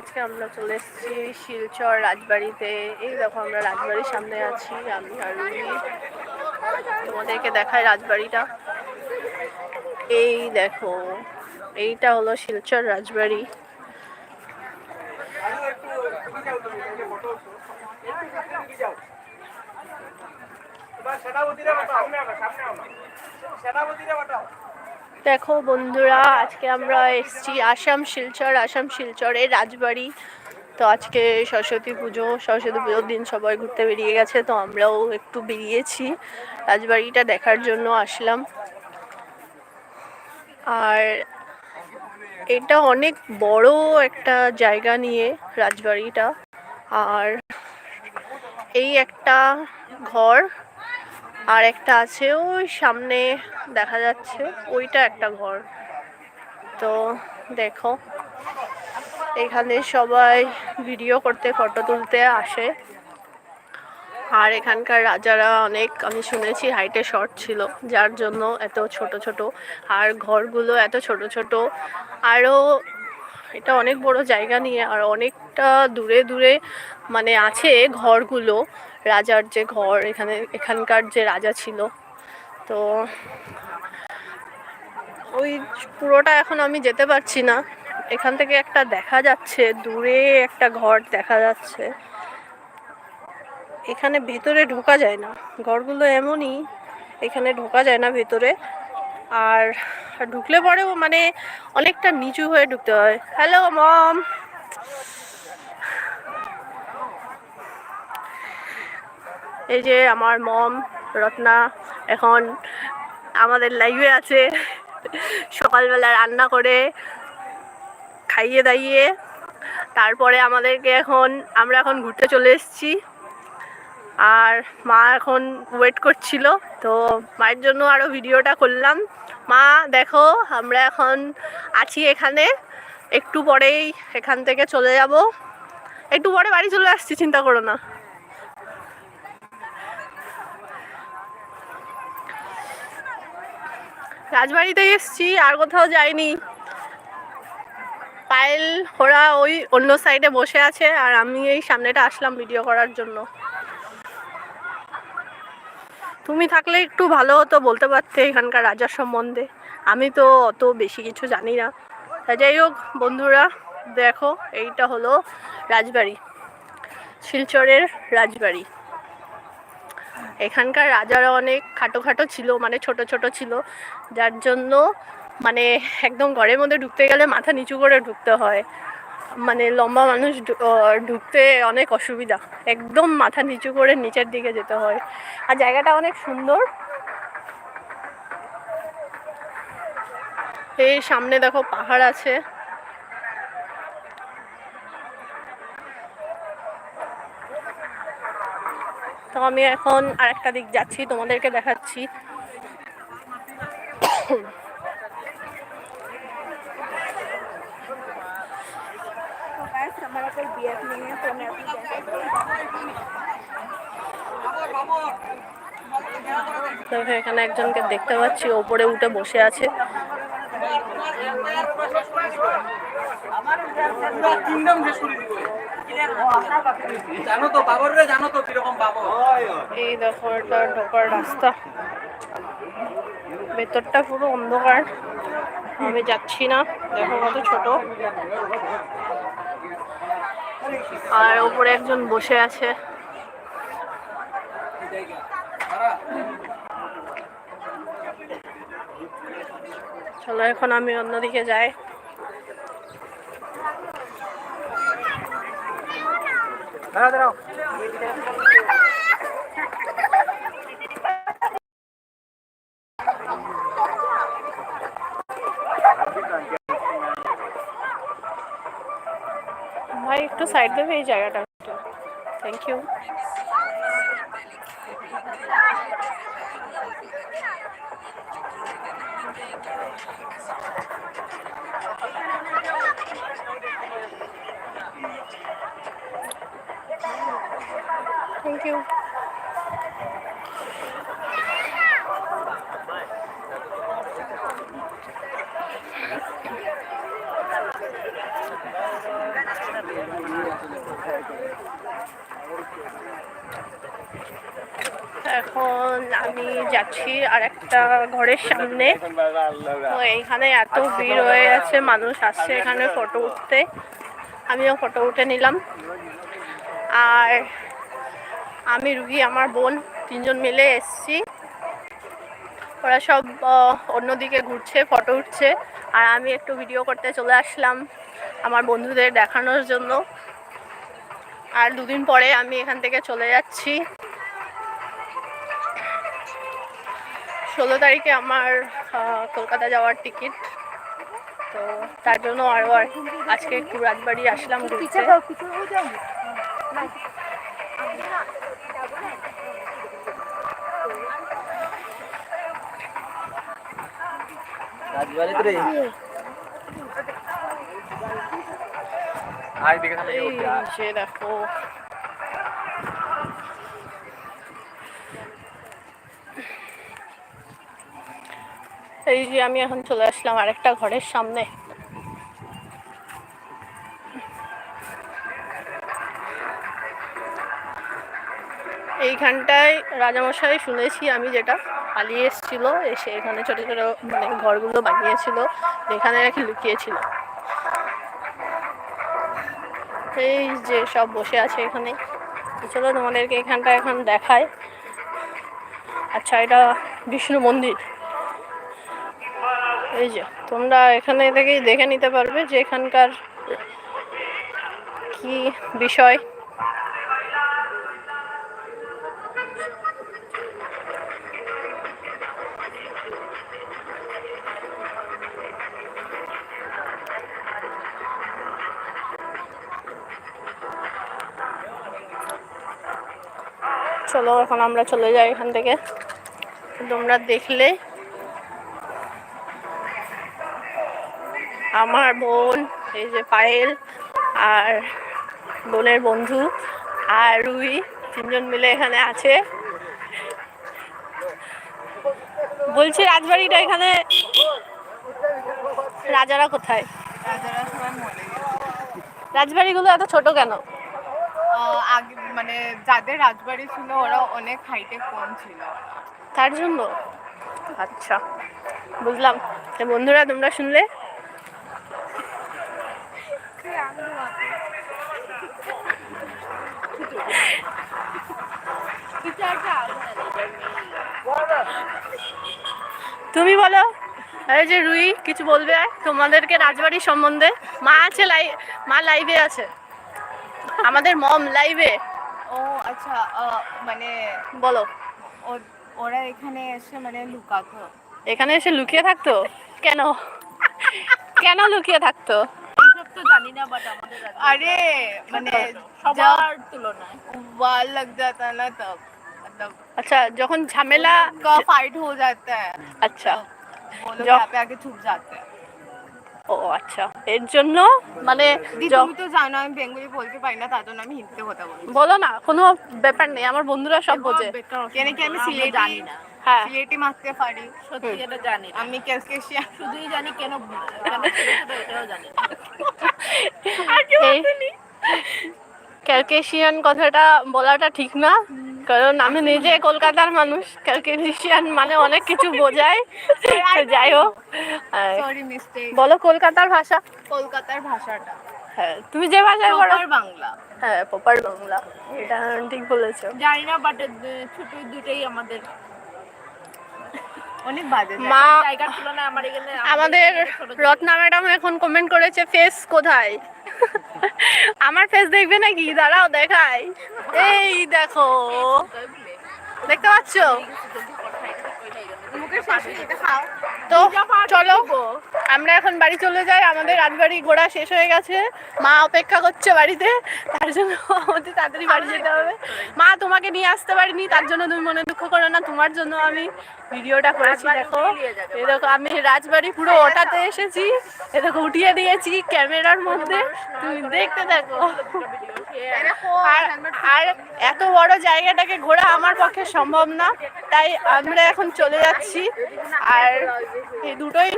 আজকে আমরা চলে এসেছি শিলচর রাজবাড়িতে। এই দেখো, আমরা রাজবাড়ির সামনে আছি, আমি আর তোমাদেরকে দেখায় রাজবাড়িটা। এই দেখো, এইটা হলো শিলচর রাজবাড়ি। দেখো বন্ধুরা, আজকে আমরা এসেছি আসাম শিলচর, আসাম শিলচরের রাজবাড়ি। তো আজকে সরস্বতী পুজো, সরস্বতী পুজোর দিন সবাই ঘুরতে বেরিয়ে গেছে, তো আমরাও একটু বেরিয়েছি। রাজবাড়িটা দেখার জন্য আসলাম। আর এটা অনেক বড় একটা জায়গা নিয়ে রাজবাড়িটা। আর এই একটা ঘর আর একটা আছে ওই সামনে দেখা যাচ্ছে, ওইটা একটা ঘর। তো দেখো, এখানে সবাই ভিডিও করতে ফটো তুলতে আসে। আর এখানকার রাজারা অনেক, আমি শুনেছি হাইটে শর্ট ছিল, যার জন্য এত ছোট ছোট। আর ঘরগুলো এত ছোট ছোট। আরও এটা অনেক বড় জায়গা নিয়ে আর অনেকটা দূরে দূরে মানে আছে ঘরগুলো। রাজার যে ঘর, এখানে, এখানকার যে রাজা ছিল। তো ওই পুরোটা এখন আমি যেতে পারছি না। এখান থেকে একটা দেখা যাচ্ছে, দূরে একটা ঘর দেখা যাচ্ছে। এখানে ভেতরে ঢোকা যায় না। ঘরগুলো এমনই, এখানে ঢোকা যায় না ভেতরে। আর ঢুকলে পরেও মানে অনেকটা নিচু হয়ে ঢুকতে হয়। Hello, mom! এই যে আমার মম, রত্না এখন আমাদের লাইভে আছে। সকালবেলা রান্না করে খাইয়ে দাইয়ে, তারপরে আমাদেরকে এখন, আমরা এখন ঘুরতে চলে এসেছি। আর মা এখন ওয়েট করছিল, তো মায়ের জন্য আরও ভিডিওটা করলাম। মা, দেখো, আমরা এখন আছি এখানে। একটু পরেই এখান থেকে চলে যাব। একটু পরে বাড়ি চলে আসছি, চিন্তা করো না। রাজবাড়িতে এসছি, আর কোথাও যাইনি। পায়েল, ওরা ওই অন্য সাইডে বসে আছে, আর আমি এই সামনেটা আসলাম ভিডিও করার জন্য। তুমি থাকলে একটু ভালো হতো বলতে পারতে এখানকার রাজার সম্বন্ধে। আমি তো অত বেশি কিছু জানি না। যাই হোক, বন্ধুরা, দেখো, এইটা হলো রাজবাড়ি। শিলচরের রাজবাড়ি। এখানকার রাজারা অনেক খাটো খাটো ছিল মানে ছোট ছোট ছিল। যার জন্য মানে একদম ঘরের মধ্যে ঢুকতে গেলে মাথা নিচু করে ঢুকতে হয়। মানে লম্বা মানুষ ঢুকতে অনেক অসুবিধা। একদম মাথা নিচু করে নিচের দিকে যেতে হয়। আর জায়গাটা অনেক সুন্দর। এই সামনে দেখো পাহাড় আছে। আমি এখন আরেকটা দিক যাচ্ছি, তোমাদেরকে দেখাচ্ছি। এখানে একজনকে দেখতে পাচ্ছি ওপরে উঠে বসে আছে। এই রাস্তা। ভেতরটা পুরো অন্ধকার। আমি যাচ্ছি না, দেখো কত ছোট। আর উপরে একজন বসে আছে। চলো, এখন আমি অন্যদিকে যাই। দাঁড়াও দাঁড়াও। ভাই একটু সাইড দেবে এই জায়গাটা। থ্যাংক ইউ থ্যাংক ইউ এখন আমি যাচ্ছি আর একটা ঘরের সামনে। তো এইখানে এত ভিড় হয়ে আছে মানুষ আসছে এখানে ফটো উঠতে। আমিও ফটো উঠে নিলাম। আর আমি রুগী আমার বোন, তিনজন মিলে এসছি। ওরা সব অন্যদিকে ঘুরছে, ফটো উঠছে। আর আমি একটু ভিডিও করতে চলে আসলাম আমার বন্ধুদের দেখানোর জন্য। আর দুদিন পরে আমি এখান থেকে চলে যাচ্ছি। ষোলো তারিখে আমার কলকাতা যাওয়ার টিকিট তো তার জন্য আরও আর আজকে একটু রাজবাড়ি আসলাম ঘুরতে। দেখো। এই যে আমি এখন চলে আসলাম আরেকটা ঘরের সামনে। এইখানটায় রাজামশাই শুনেছি আমি যেটা। পালিয়ে এসেছিল, এসে এখানে ছোট ছোট মানে ঘরগুলো বানিয়েছিল এখানে নাকি লুকিয়েছিল। এই যে সব বসে আছে এখানে। চলো তোমাদেরকে এখানটা এখন দেখায় আচ্ছা এটা বিষ্ণু মন্দির। এই যে, তোমরা এখানে থেকেই দেখে নিতে পারবে যে এখানকার কি বিষয়। চলো, এখন আমরা চলে যাই এখান থেকে। তোমরা দেখলে আমার বোন, এই যে পায়েল আর বোনের বন্ধু আর রুই, তিনজন মিলে এখানে আছে। বলছি, রাজবাড়িটা এখানে রাজারা কোথায়? রাজবাড়িগুলো এত ছোট কেন? আগে মানে যাদের রাজবাড়ি ছিল ওরা অনেক হাইটে কম ছিল। তার জন্য? আচ্ছা বুঝলাম। বন্ধুরা, তোমরা শুনলে? তুমি বলো এই যে রুই, কিছু বলবে? তোমাদেরকে রাজবাড়ির সম্বন্ধে? মা আছে লাই, মা লাইভে আছে। আমাদের মম লাইভে ও আচ্ছা আহ, মানে বলো ও- ওরা এখানে এসে মানে লুকাতো এখানে এসে লুকিয়ে থাকতো কেন কেন লুকিয়ে থাকতো এইসব তো জানি না বাট আমাদের রাজ্যে अरे मैंने সবার তুলনায় जब वार लग जाता है ना तब मतलब আচ্ছা যখন ঝামেলা का फाइट हो जाता है আচ্ছা वो लोग जब- यहाँ पे आके छुप जाते हैं ও আচ্ছা। এর জন্য মানে তুমি তো জানো আমি বেঙ্গলি বলতে পারি না তার জন্য আমি হিন্দিতে কথা বলি বলো না কোনো ব্যাপার নেই আমার বন্ধুরা সব বোঝে। কেন কি আমি সিলেটি জানি না। হ্যাঁ। সিলেটি পারি। সত্যি এটা জানি আমি শুধুই জানি কেন এটাও জানি ক্যালকেশিয়ান কথাটা বলাটা ঠিক না? কারণ আমি নিজে কলকাতার মানুষ ক্যালকেশিয়ান মানে অনেক কিছু বোঝায়। যাই হোক বলো কলকাতার ভাষা? কলকাতার ভাষাটা। হ্যাঁ তুমি যে ভাষায় বলো। বাংলা। হ্যাঁ প্রপার বাংলা। এটা ঠিক বলেছ। জানি না বাট ছোট দুটোই আমাদের। অনেক বাজে মা আমাদের রত্না ম্যাডাম এখন কমেন্ট করেছে ফেস কোথায়? আমার ফেস দেখবে নাকি? দাঁড়াও দেখাই। এই দেখো। দেখতে পাচ্ছ মুখের শেষে এটা খাও তো চলো আমরা এখন বাড়ি চলে যাই আমাদের রাজবাড়ি ঘোরা শেষ হয়ে গেছে মা অপেক্ষা করছে বাড়িতে তার জন্য আমাদের তাড়াতাড়ি বাড়ি যেতে হবে মা তোমাকে নিয়ে আসতে পারিনি তার জন্য তুমি মনে দুঃখ করো না তোমার জন্য আমি ভিডিওটা করেছি দেখো দেখো আমি রাজবাড়ি পুরো ওটাতে এসেছি এ দেখো উঠিয়ে দিয়েছি ক্যামেরার মধ্যে তুমি দেখতে দেখো আর এত বড় জায়গাটাকে ঘোরা আমার পক্ষে সম্ভব না। তাই আমরা এখন চলে যাচ্ছি। আর এই দুটোই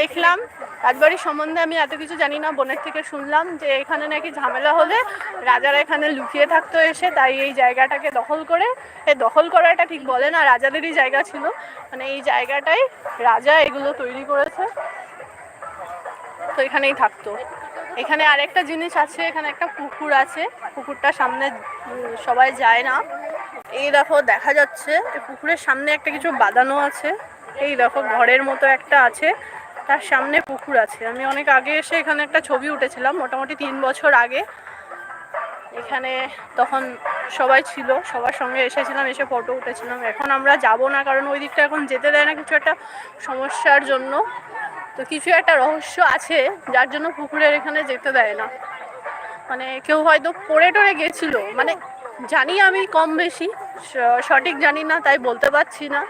দেখলাম। রাজবাড়ির সম্বন্ধে আমি এত কিছু জানি না বোনের থেকে শুনলাম যে এখানে নাকি ঝামেলা হলে রাজারা এখানে লুকিয়ে থাকতো এসে তাই এই জায়গাটাকে দখল করে এই দখল করাটা ঠিক বলে না রাজাদেরই জায়গা ছিল। মানে এই জায়গাটাই রাজা এগুলো তৈরি করেছে। তো এখানেই থাকতো। এখানে আরেকটা জিনিস আছে, এখানে একটা পুকুর আছে। পুকুরটা সামনে সবাই যায় না। এই দেখো, দেখা যাচ্ছে পুকুরের সামনে একটা কিছু বাঁধানো আছে। এই দেখো, ঘরের মতো একটা আছে। তার সামনে পুকুর আছে। আমি অনেক আগে এসে এখানে একটা ছবি উঠেছিলাম, মোটামুটি তিন বছর আগে। এখানে তখন সবাই ছিল, সবার সঙ্গে এসেছিলাম, এসে ফটো উঠেছিলাম। এখন আমরা যাব না, কারণ ওই দিকটা এখন যেতে দেয় না, কিছু একটা সমস্যার জন্য। তো কিছু একটা রহস্য আছে, যার জন্য পুকুরের এখানে যেতে দেয় না। মানে কেউ হয়তো পড়ে টরে গেছিল মানে জানি আমি কম বেশি সঠিক জানি না, তাই বলতে পারছি না।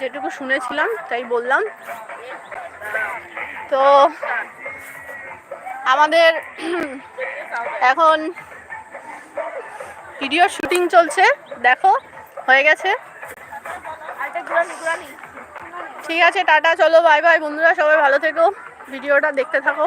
যেটুকু শুনেছিলাম, তাই বললাম। তো আমাদের এখন ভিডিও শুটিং চলছে, দেখো, হয়ে গেছে। ঠিক আছে টাটা চলো বাই বাই বন্ধুরা সবাই ভালো থেকো। ভিডিওটা দেখতে থাকো।